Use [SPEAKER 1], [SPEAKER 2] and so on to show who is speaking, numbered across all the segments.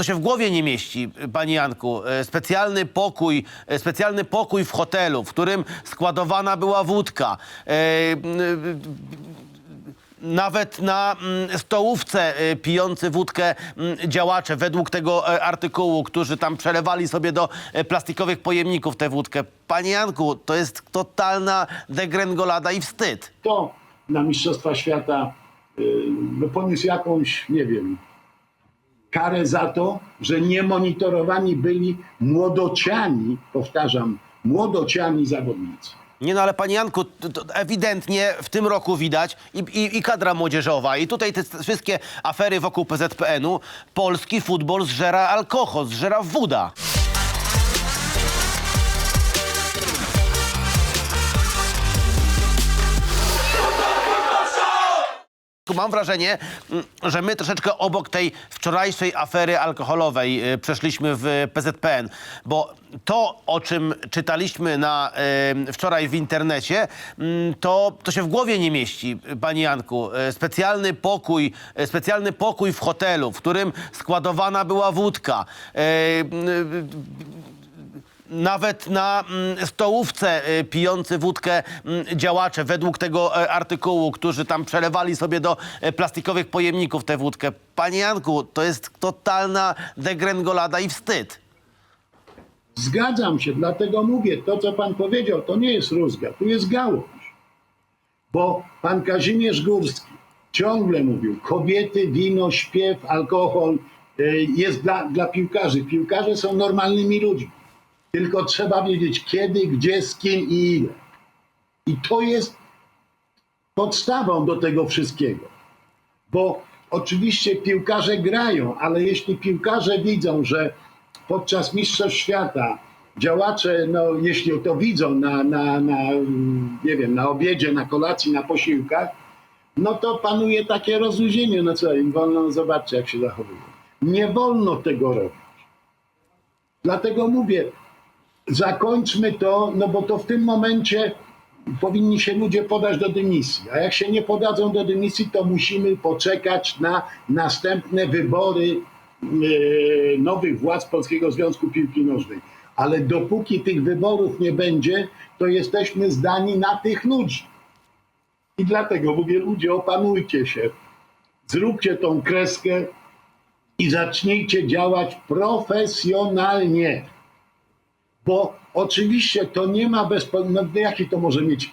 [SPEAKER 1] to się w głowie nie mieści, panie Janku. E, Specjalny pokój, e, specjalny pokój w hotelu, w którym składowana była wódka. E, nawet na stołówce pijący wódkę działacze, według tego artykułu, którzy tam przelewali sobie do plastikowych pojemników tę wódkę. Panie Janku, to jest totalna degrengolada i wstyd.
[SPEAKER 2] Kto na Mistrzostwa Świata y, no, poniósł jakąś, nie wiem, karę za to, że nie monitorowani byli młodociani, powtarzam, młodociani zawodnicy.
[SPEAKER 1] Nie no, ale panie Janku, to, to ewidentnie w tym roku widać i, i, i kadra młodzieżowa i tutaj te wszystkie afery wokół PZPN-u, polski futbol zżera alkohol, zżera woda. Mam wrażenie, mm, że my troszeczkę obok tej wczorajszej afery alkoholowej y, przeszliśmy w PZPN, bo to, o czym czytaliśmy na, y, wczoraj w internecie, mm, to, to się w głowie nie mieści, panie Janku. Y, Specjalny pokój, specjalny pokój w hotelu, w którym składowana była wódka. Nawet na mm, stołówce y, pijący wódkę mm, działacze, według tego e, artykułu, którzy tam przelewali sobie do e, plastikowych pojemników tę wódkę. Panie Janku, to jest totalna degrengolada i wstyd.
[SPEAKER 2] Zgadzam się, dlatego mówię, to co pan powiedział, to nie jest rózga, tu jest gałąź. Bo pan Kazimierz Górski ciągle mówił, kobiety, wino, śpiew, alkohol y, jest dla, dla piłkarzy. Piłkarze są normalnymi ludźmi. Tylko trzeba wiedzieć kiedy, gdzie, z kim i ile. I to jest podstawą do tego wszystkiego. Bo oczywiście piłkarze grają, ale jeśli piłkarze widzą, że podczas Mistrzostw Świata działacze, no jeśli to widzą na, na, na, nie wiem, na obiedzie, na kolacji, na posiłkach, no to panuje takie rozluźnienie. No co, im wolno, no zobaczcie jak się zachowują. Nie wolno tego robić. Dlatego mówię, zakończmy to, no bo to w tym momencie powinni się ludzie podać do dymisji. A jak się nie podadzą do dymisji, to musimy poczekać na następne wybory e, nowych władz Polskiego Związku Piłki Nożnej. Ale dopóki tych wyborów nie będzie, to jesteśmy zdani na tych ludzi. I dlatego mówię, ludzie, opanujcie się, zróbcie tą kreskę i zacznijcie działać profesjonalnie bo oczywiście to nie ma bezpośrednio, no jaki to może mieć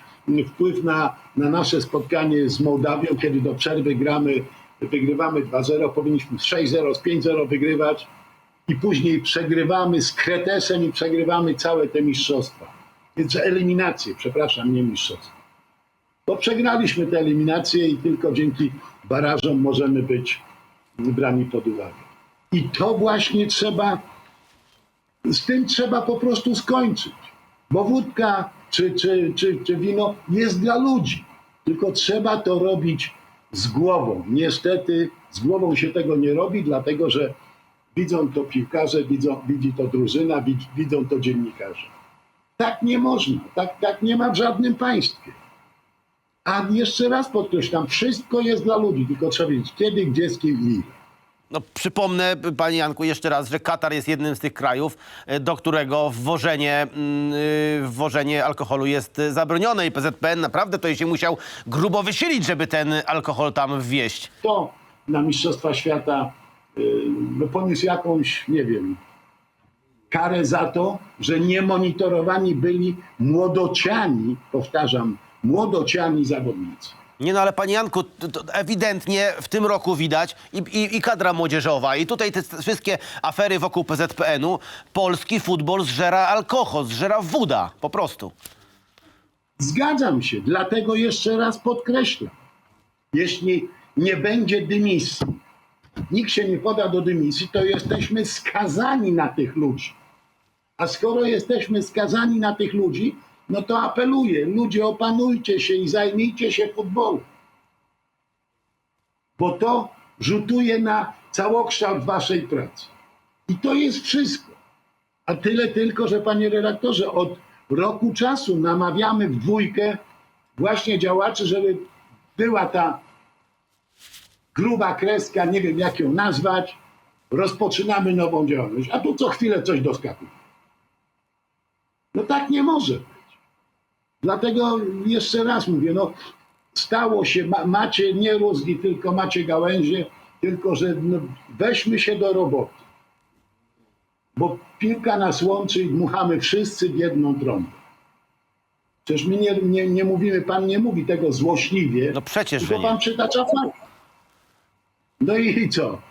[SPEAKER 2] wpływ na, na nasze spotkanie z Mołdawią, kiedy do przerwy gramy, wygrywamy 2-0, powinniśmy z 6-0, z 5-0 wygrywać i później przegrywamy z Kretesem i przegrywamy całe te mistrzostwa. Więc eliminacje, przepraszam, nie mistrzostwa. Bo przegraliśmy te eliminacje i tylko dzięki barażom możemy być brani pod uwagę. I to właśnie trzeba z tym trzeba po prostu skończyć. Bo wódka czy, czy, czy, czy wino jest dla ludzi. Tylko trzeba to robić z głową. Niestety z głową się tego nie robi, dlatego że widzą to piłkarze, widzą, widzi to drużyna, widz, widzą to dziennikarze. Tak nie można. Tak, tak nie ma w żadnym państwie. A jeszcze raz podkreślam, wszystko jest dla ludzi, tylko trzeba wiedzieć kiedy, gdzie, z kim i ile.
[SPEAKER 1] No, przypomnę, panie Janku, jeszcze raz, że Katar jest jednym z tych krajów, e, do którego wwożenie, mm, y, wwożenie alkoholu jest e, zabronione i PZPN naprawdę to się musiał grubo wysilić, żeby ten alkohol tam wwieźć.
[SPEAKER 2] kto na Mistrzostwa Świata y, no, poniósł jakąś, nie wiem, karę za to, że nie monitorowani byli młodociani, powtarzam, młodociani zawodnicy.
[SPEAKER 1] Nie no, ale panie Janku, to, to ewidentnie w tym roku widać i, i, i kadra młodzieżowa i tutaj te wszystkie afery wokół PZPN-u, polski futbol zżera alkohol, zżera woda, po prostu.
[SPEAKER 2] Zgadzam się, dlatego jeszcze raz podkreślam. Jeśli nie będzie dymisji, nikt się nie poda do dymisji, to jesteśmy skazani na tych ludzi. A skoro jesteśmy skazani na tych ludzi, no to apeluję, ludzie opanujcie się i zajmijcie się futbolem. Bo to rzutuje na całokształt waszej pracy. I to jest wszystko. A tyle tylko, że panie redaktorze, od roku czasu namawiamy w dwójkę właśnie działaczy, żeby była ta gruba kreska, nie wiem jak ją nazwać, rozpoczynamy nową działalność, a tu co chwilę coś doskakuje. No tak nie może. Dlatego jeszcze raz mówię, no stało się, ma, macie nie rózgi, tylko macie gałęzie, tylko że no, weźmy się do roboty. Bo piłka nas łączy i dmuchamy wszyscy w jedną trąbę. Przecież my nie, nie, nie mówimy, pan nie mówi tego złośliwie,
[SPEAKER 1] No przecież, nie.
[SPEAKER 2] pan przytacza fakt. No i co?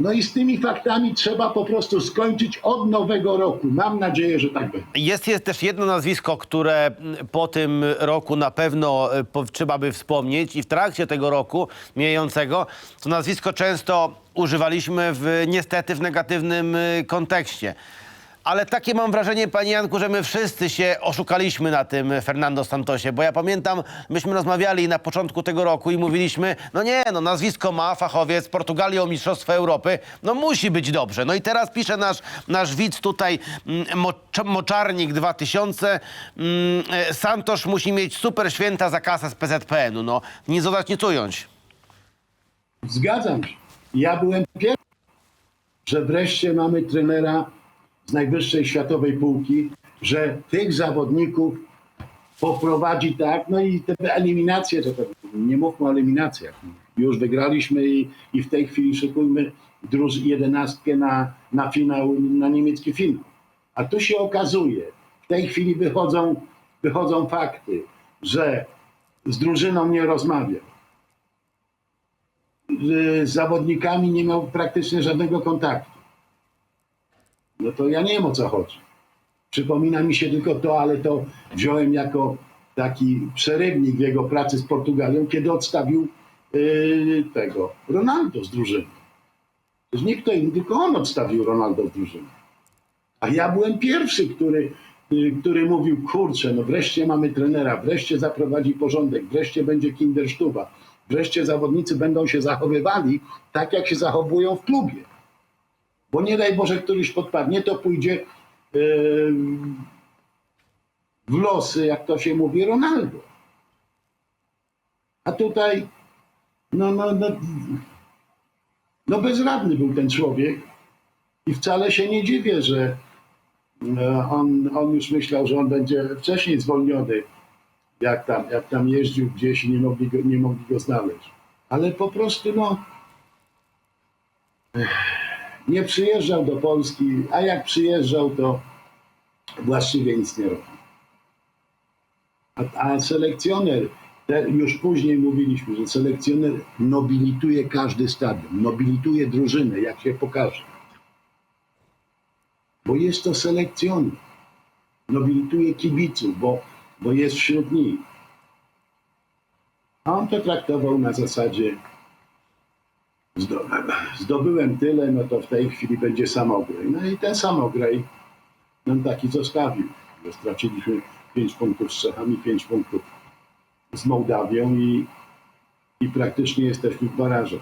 [SPEAKER 2] No i z tymi faktami trzeba po prostu skończyć od nowego roku. Mam nadzieję, że tak będzie.
[SPEAKER 1] Jest, jest też jedno nazwisko, które po tym roku na pewno e, po, trzeba by wspomnieć i w trakcie tego roku mijającego to nazwisko często używaliśmy w, niestety w negatywnym y, kontekście. Ale takie mam wrażenie, panie Janku, że my wszyscy się oszukaliśmy na tym Fernando Santosie, bo ja pamiętam, myśmy rozmawiali na początku tego roku i mówiliśmy, no nie, no nazwisko ma fachowiec, Portugalią Mistrzostwo Europy, no musi być dobrze. No i teraz pisze nasz, nasz widz tutaj, mm, Mocz- Moczarnik 2000, mm, e, Santosz musi mieć super święta za kasę z PZPN-u, no nic dodać, nic ująć.
[SPEAKER 2] Zgadzam się. Ja byłem pierwszy, że wreszcie mamy trenera z najwyższej światowej półki, że tych zawodników poprowadzi tak, no i te eliminacje, to, nie mówmy o eliminacjach. Już wygraliśmy i, i w tej chwili szykujmy druż jedenastkę na, na finał, na niemiecki finał. A tu się okazuje, w tej chwili wychodzą, wychodzą fakty, że z drużyną nie rozmawiał, z zawodnikami nie miał praktycznie żadnego kontaktu. No to ja nie wiem o co chodzi. Przypomina mi się tylko to, ale to wziąłem jako taki przerywnik w jego pracy z Portugalią, kiedy odstawił yy, tego Ronaldo z drużyny. Przecież nie kto inny, tylko on odstawił Ronaldo z drużyny. A ja byłem pierwszy, który, y, który mówił, kurczę, no wreszcie mamy trenera, wreszcie zaprowadzi porządek, wreszcie będzie kindersztuba, wreszcie zawodnicy będą się zachowywali tak, jak się zachowują w klubie. Bo nie daj Boże, któryś podpadnie, to pójdzie yy, w losy, jak to się mówi, Ronaldo. A tutaj, no, no, no, no bezradny był ten człowiek i wcale się nie dziwię, że e, on, on już myślał, że on będzie wcześniej zwolniony, jak tam, jak tam jeździł gdzieś i nie mogli go, nie mogli go znaleźć. Ale po prostu, no, ech, nie przyjeżdżał do Polski, a jak przyjeżdżał, to właściwie nic nie robił. A, a selekcjoner, już później mówiliśmy, że selekcjoner nobilituje każdy stadion, nobilituje drużynę, jak się pokaże. Bo jest to selekcjoner. Nobilituje kibiców, bo, bo jest wśród nich. A on to traktował na zasadzie zdobyłem tyle, no to w tej chwili będzie samograj. No i ten samograj nam taki zostawił, straciliśmy 5 punktów z Czechami, 5 punktów z Mołdawią i, i praktycznie jesteśmy w barażach.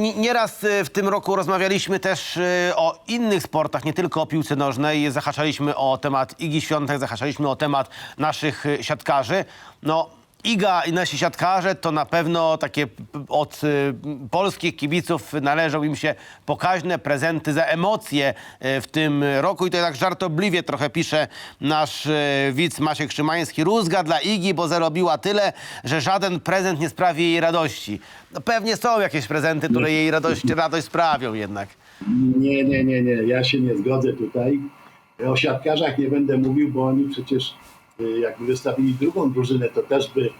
[SPEAKER 1] Ni- nieraz y, w tym roku rozmawialiśmy też y, o innych sportach, nie tylko o piłce nożnej. Zahaczaliśmy o temat Igi Świątek, zahaczaliśmy o temat naszych y, siatkarzy. No, Iga i nasi siatkarze to na pewno takie od y, polskich kibiców należą im się pokaźne prezenty za emocje y, w tym roku. I to tak żartobliwie trochę pisze nasz y, widz Maciek Szymański. Rózga dla Igi, bo zarobiła tyle, że żaden prezent nie sprawi jej radości. No pewnie są jakieś prezenty, które jej radość, radość sprawią jednak.
[SPEAKER 2] Nie, nie, nie, nie. Ja się nie zgodzę tutaj. O siatkarzach nie będę mówił, bo oni przecież jakby wystawili drugą drużynę, to też by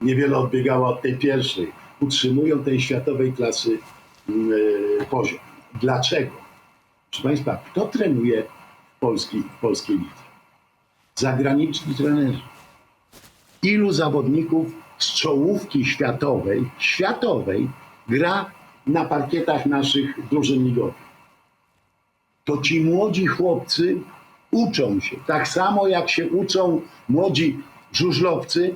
[SPEAKER 2] niewiele odbiegało od tej pierwszej. Utrzymują tej światowej klasy y, poziom. Dlaczego? Proszę Państwa, kto trenuje w, Polski, w polskiej lidze? Zagraniczni trenerzy. Ilu zawodników z czołówki światowej, światowej gra na parkietach naszych drużyn ligowych? to ci młodzi chłopcy uczą się. Tak samo jak się uczą młodzi żużlowcy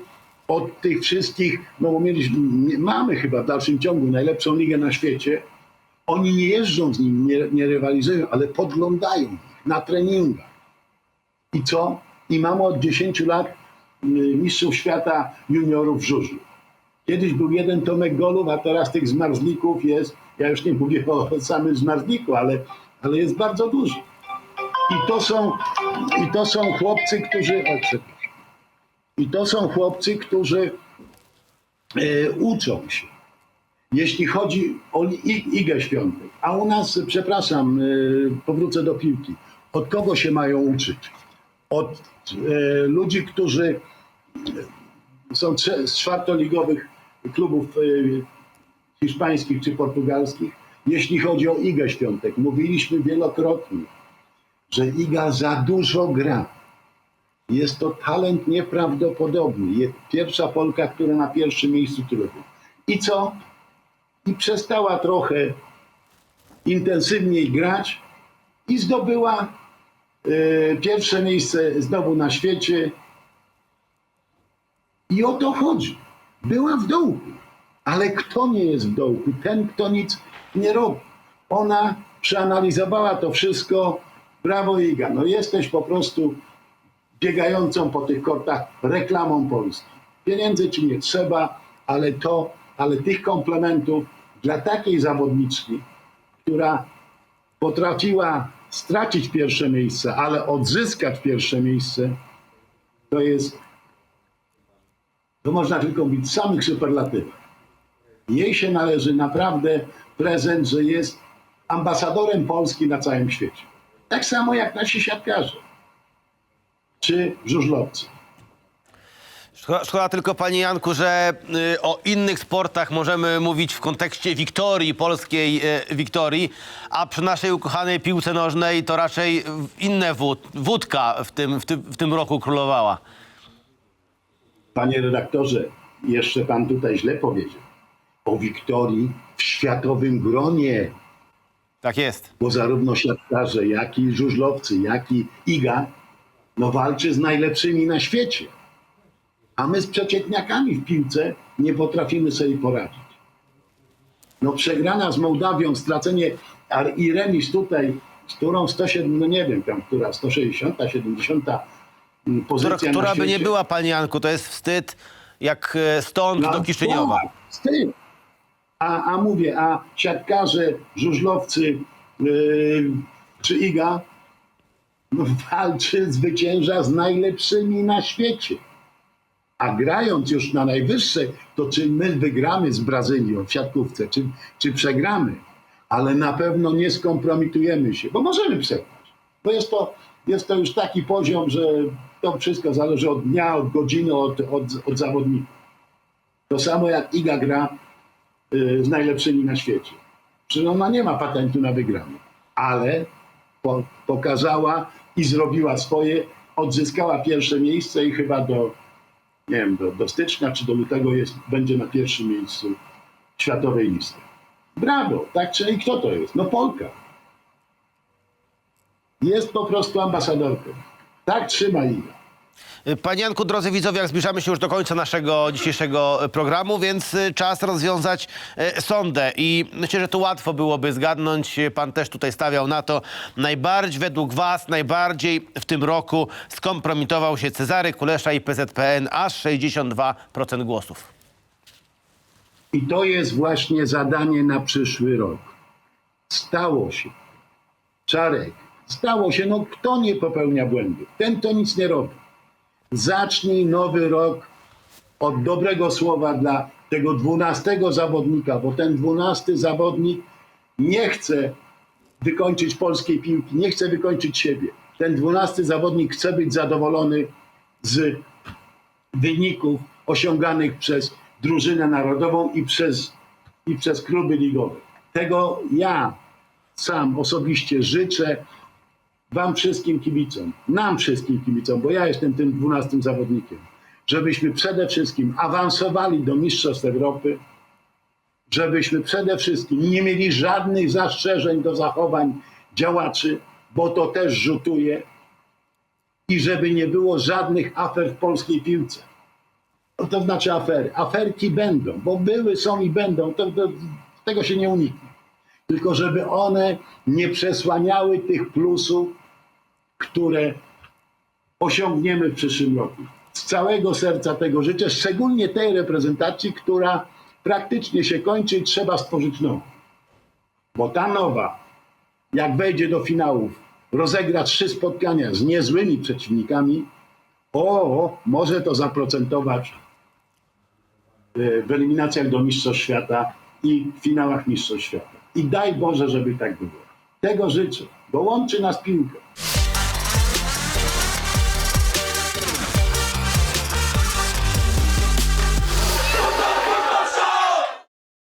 [SPEAKER 2] od tych wszystkich, no mieliśmy, mamy chyba w dalszym ciągu najlepszą ligę na świecie. Oni nie jeżdżą z nimi, nie, nie rywalizują, ale podglądają na treningach. I co? I mamy od 10 lat y, mistrzów świata juniorów w żużlu. Kiedyś był jeden Tomek Golów, a teraz tych zmarzlików jest Ja już nie mówię o samym zmarzniku, ale, ale jest bardzo duży. I to są, i to są chłopcy, którzy. O. I to są chłopcy, którzy e, uczą się. Jeśli chodzi o Igę Świątek, a u nas, przepraszam, e, powrócę do piłki. Od kogo się mają uczyć? Od e, ludzi, którzy są z czwartoligowych klubów hiszpańskich czy portugalskich. Jeśli chodzi o Igę Świątek, mówiliśmy wielokrotnie, że Iga za dużo gra. Jest to talent nieprawdopodobny. Pierwsza Polka, która na pierwszym miejscu trudu. I co? I przestała trochę intensywniej grać i zdobyła e, pierwsze miejsce znowu na świecie. I o to chodzi. Była w dołku. Ale kto nie jest w dołku? Ten, kto nic nie robi. Ona przeanalizowała to wszystko. Brawo Iga. No jesteś po prostu biegającą po tych kortach reklamą Polski. Pieniędzy ci nie trzeba, ale to, ale tych komplementów dla takiej zawodniczki, która potrafiła stracić pierwsze miejsce, ale odzyskać pierwsze miejsce, to jest, to można tylko mówić samych superlatywach. Jej się należy naprawdę prezent, że jest ambasadorem Polski na całym świecie. Tak samo jak nasi siatkarze czy żużlowcy.
[SPEAKER 1] Szkoda, szkoda tylko, panie Janku, że y, o innych sportach możemy mówić w kontekście wiktorii, polskiej y, wiktorii, a przy naszej ukochanej piłce nożnej to raczej inne wód, wódka w tym, w, tym, w tym roku królowała.
[SPEAKER 2] Panie redaktorze, jeszcze pan tutaj źle powiedział. O Wiktorii w światowym gronie,
[SPEAKER 1] Tak jest.
[SPEAKER 2] bo zarówno siatkarze, jak i żużlowcy, jak i Iga, no walczy z najlepszymi na świecie. A my z przeciętniakami w piłce nie potrafimy sobie poradzić. No przegrana z Mołdawią, stracenie i remis tutaj, z którą 107, no nie wiem tam, która 160, 70 mm, pozycja
[SPEAKER 1] Która, która by nie była, panie Janku, to jest wstyd jak e, stąd
[SPEAKER 2] No,
[SPEAKER 1] do Kiszyniowa.
[SPEAKER 2] tym. A, a mówię, a siatkarze, żużlowcy yy, czy Iga no, walczy, zwycięża z najlepszymi na świecie. A grając już na najwyższej, to czy my wygramy z Brazylią w siatkówce, czy, czy przegramy, ale na pewno nie skompromitujemy się, bo możemy przegrać. Bo jest to, jest to już taki poziom, że to wszystko zależy od dnia, od godziny, od, od, od zawodnika. To samo jak Iga gra z najlepszymi na świecie. Przecież ona nie ma patentu na wygraną, ale po, pokazała i zrobiła swoje, odzyskała pierwsze miejsce i chyba do, nie wiem, do, do stycznia czy do lutego jest, będzie na pierwszym miejscu światowej listy. Brawo, tak? Czyli kto to jest? No Polka. Jest po prostu ambasadorką. Tak trzyma Iga.
[SPEAKER 1] Panie Janku, drodzy widzowie, jak zbliżamy się już do końca naszego dzisiejszego programu, więc e, czas rozwiązać e, sondę. I myślę, że tu łatwo byłoby zgadnąć. Pan też tutaj stawiał na to. Najbardziej, według was, najbardziej w tym roku skompromitował się Cezary Kulesza i PZPN, aż 62% głosów.
[SPEAKER 2] I to jest właśnie zadanie na przyszły rok. Stało się. Czarek, stało się. No kto nie popełnia błędów? Ten, to nic nie robi. Zacznij nowy rok od dobrego słowa dla tego dwunastego zawodnika, bo ten dwunasty zawodnik nie chce wykończyć polskiej piłki, nie chce wykończyć siebie. Ten dwunasty zawodnik chce być zadowolony z wyników osiąganych przez drużynę narodową i przez, i przez kluby ligowe. Tego ja sam osobiście życzę Wam wszystkim kibicom, nam wszystkim kibicom, bo ja jestem tym dwunastym zawodnikiem, żebyśmy przede wszystkim awansowali do Mistrzostw Europy, żebyśmy przede wszystkim nie mieli żadnych zastrzeżeń do zachowań działaczy, bo to też rzutuje i żeby nie było żadnych afer w polskiej piłce. To znaczy afery. Aferki będą, bo były, są i będą. To, to, tego się nie uniknie. Tylko żeby one nie przesłaniały tych plusów, które osiągniemy w przyszłym roku. Z całego serca tego życzę, szczególnie tej reprezentacji, która praktycznie się kończy i trzeba stworzyć nową. Bo ta nowa, jak wejdzie do finałów, rozegra trzy spotkania z niezłymi przeciwnikami, o, może to zaprocentować y, w eliminacjach do Mistrzostw Świata i w finałach Mistrzostw Świata. I daj Boże, żeby tak było. Tego życzę, bo łączy nas piłkę.